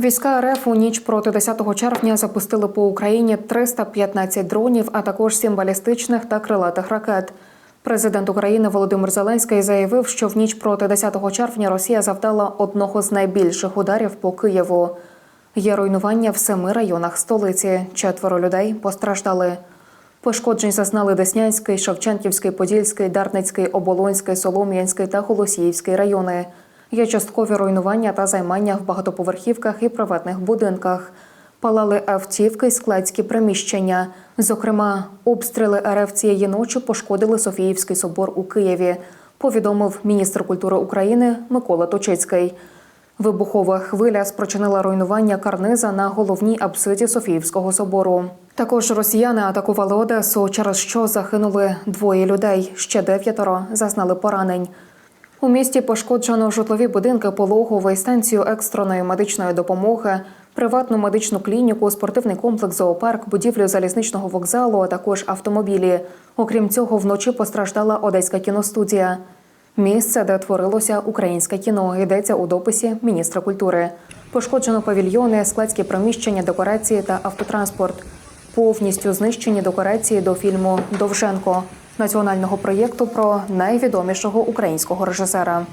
Війська РФ у ніч проти 10 червня запустили по Україні 315 дронів, а також 7 балістичних та крилатих ракет. Президент України Володимир Зеленський заявив, що в ніч проти 10 червня Росія завдала одного з найбільших ударів по Києву. Є руйнування в семи районах столиці. Четверо людей постраждали. Пошкоджень зазнали Деснянський, Шевченківський, Подільський, Дарницький, Оболонський, Солом'янський та Голосіївський райони. Є часткові руйнування та займання в багатоповерхівках і приватних будинках. Палали автівки й складські приміщення. Зокрема, обстріли РФ цієї ночі пошкодили Софіївський собор у Києві, повідомив міністр культури України Микола Точицький. Вибухова хвиля спричинила руйнування карниза на головній апсиді Софіївського собору. Також росіяни атакували Одесу, через що загинули двоє людей. Ще дев'ятеро зазнали поранень. У місті пошкоджено житлові будинки, пологову і станцію екстреної медичної допомоги, приватну медичну клініку, спортивний комплекс, зоопарк, будівлю залізничного вокзалу, а також автомобілі. Окрім цього, вночі постраждала одеська кіностудія. Місце, де творилося українське кіно, йдеться у дописі міністра культури. Пошкоджено павільйони, складські приміщення, декорації та автотранспорт. Повністю знищені декорації до фільму Довженко національного проєкту про найвідомішого українського режисера.